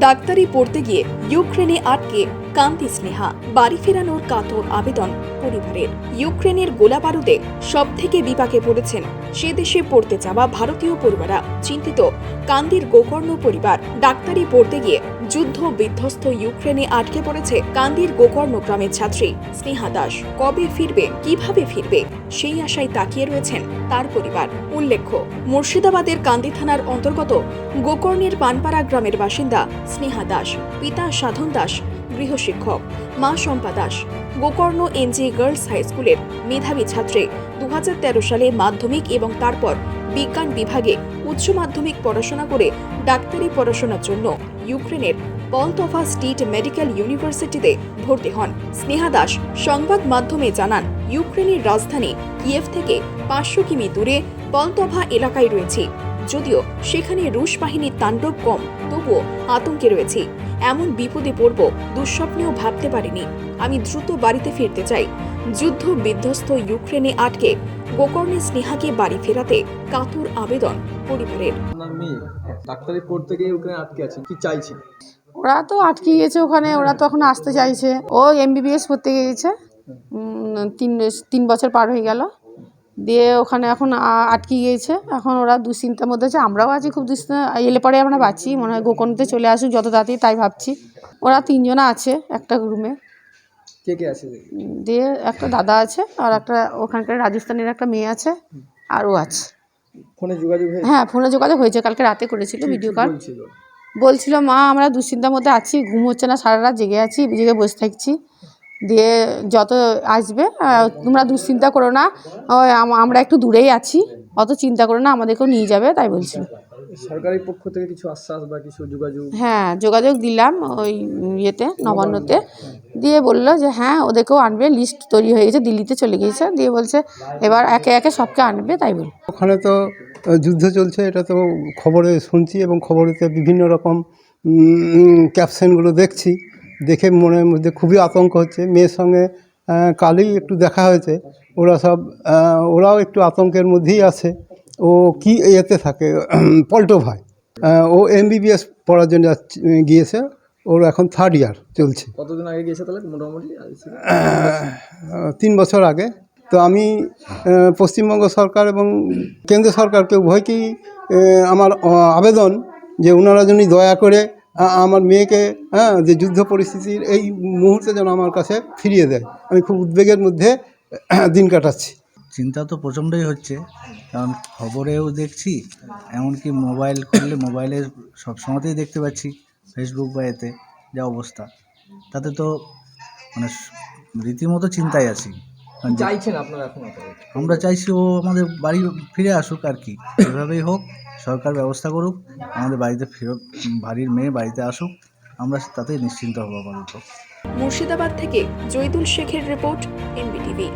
ডাক্তারি পড়তে গিয়ে ইউক্রেনে আটকে কান্তি স্নেহা। বাড়ি ফেরানোর কাতর আবেদন পরিবারের। ইউক্রেনের গোলাবারুদে সব থেকে বিপাকে পড়েছেন সে দেশে পড়তে যাওয়া ভারতীয় পরিবারা চিন্তিত কান্দির গোকর্ণ পরিবার ডাক্তারি পড়তে গিয়ে যুদ্ধ বিধ্বস্ত ইউক্রেনে আটকে পড়েছে কান্দির গোকর্ণ গ্রামের ছাত্রী স্নেহা দাস। কবে ফিরবে, কীভাবে ফিরবে, সেই আশায় তাকিয়ে রয়েছেন তার পরিবার। উল্লেখ্য, মুর্শিদাবাদের কান্দি থানার অন্তর্গত গোকর্ণের পানপাড়া গ্রামের বাসিন্দা স্নেহা দাস, পিতা সাধন দাস, গৃহশিক্ষক। মা Shampa Das, Gokarna NG girls high স্কুলের মেধাবী ছাত্রী। দু সালে মাধ্যমিক এবং তারপর বিজ্ঞান বিভাগে উচ্চ মাধ্যমিক পড়াশোনা করে ডাক্তারি পড়াশোনার জন্য ইউক্রেনের পলতফা স্টেট মেডিকেল ইউনিভার্সিটিতে ভর্তি হন। স্নেহা দাস সংবাদ মাধ্যমে জানান, ইউক্রেনের রাজধানী কিয়েভ থেকে পাঁচশো কিমি দূরে পলতভা এলাকায় রয়েছে। যদিও সেখানে রুশ বাহিনীর তাণ্ডব কম তবুও আতঙ্কে রয়েছে। এমন বিপদে পড়ব দুঃস্বপ্নেও ভাবতে পারিনি। আমি দ্রুত বাড়িতে ফিরতে চাই। যুদ্ধ বিধ্বস্ত ইউক্রেনে আটকে গোকর্ণে স্নেহাকে বাড়ি ফেরাতে কাতুর আবেদন পরিবারের। ডাক্তারি পড়তে গিয়ে ওখানে আটকে আছে কি চাইছে? ওরা তো আটকে গেছে ওখানে ওরা তো এখন আসতে চাইছে। ও এমবিবিএস পড়তে গিয়েছে। তিন তিন বছর পার হয়ে গেল। দিয়ে ওখানে এখন আটকে গিয়েছে। এখন ওরা দুশ্চিন্তার মধ্যে আছে। আমরাও আছি খুব দুশ্চিন্তা এলে পরে আমরা বাঁচি। মনে হয় গোকর্ণতে চলে আসুক যত তাড়াতাড়ি তাই ভাবছি। ওরা তিনজনা আছে একটা রুমে। কে কে আছে দিয়ে একটা দাদা আছে আর একটা ওখানকার রাজস্থানের একটা মেয়ে আছে আর ও আছে। ফোনে যোগাযোগ হয়ে হ্যাঁ ফোনে যোগাযোগ হয়েছে। কালকে রাতে করেছিল ভিডিও কল বলছিল? মা আমরা দুশ্চিন্তার মধ্যে আছি। ঘুম হচ্ছে না সারা রাত জেগে আছি জেগে বসে থাকছি। দিয়ে যত আসবে তোমরা দুশ্চিন্তা করো না। ওই আমরা একটু দূরেই আছি অত চিন্তা করো না আমাদেরকেও নিয়ে যাবে তাই বলছিল সরকারি পক্ষ থেকে কিছু আশ্বাস বা কিছু যোগাযোগ? হ্যাঁ যোগাযোগ দিলাম ওই ইয়েতে নবান্নতে। দিয়ে বলল যে হ্যাঁ ওদেরকেও আনবে লিস্ট তৈরি হয়ে গেছে দিল্লিতে চলে গিয়েছে। দিয়ে বলছে এবার একে একে সবকে আনবে তাই বল। ওখানে তো যুদ্ধ চলছে এটা তো খবরে শুনছি এবং খবরেতে বিভিন্ন রকম ক্যাপশনগুলো দেখছি। দেখে মনের মধ্যে খুবই আতঙ্ক হচ্ছে। মেয়ের সঙ্গে কালই একটু দেখা হয়েছে। ওরা সব ওরাও একটু আতঙ্কের মধ্যেই আছে। ও কি এতে থাকে পল্টো ভাই। ও এমবিবিএস পড়ার জন্য যাচ্ছে- গিয়েছে। ওর এখন থার্ড ইয়ার চলছে। কতদিন আগে গিয়েছে তাহলে? মোটামুটি? তিন বছর আগে। তো আমি পশ্চিমবঙ্গ সরকার এবং কেন্দ্র সরকারকে উভয়কেই আমার আবেদন যে ওনারা যদি দয়া করে আমার মেয়েকে হ্যাঁ যে যুদ্ধ পরিস্থিতির এই মুহূর্তে যেন আমার কাছে ফিরিয়ে দেয়। আমি খুব উদ্বেগের মধ্যে দিন কাটাচ্ছি। চিন্তা তো প্রচণ্ডই হচ্ছে, কারণ খবরেও দেখছি, এমনকি মোবাইল খুললে মোবাইলে সব সময়তেই দেখতে পাচ্ছি ফেসবুক বা এতে যা অবস্থা। তাতে তো মানে রীতিমতো চিন্তায় আছি। চাইছেন আপনারা এখন আপাতত? আমরা চাইছি ও আমাদের বাড়ি ফিরে আসুক আর কি। এভাবেই হোক সরকার ব্যবস্থা করুক আমাদের বাড়িতে ফেরত বাড়ির মেয়ে বাড়িতে আসুক আমরা তাতে নিশ্চিন্ত হব আপাতত। মুর্শিদাবাদ থেকে জৈদুল শেখের রিপোর্ট এনবিটিভি।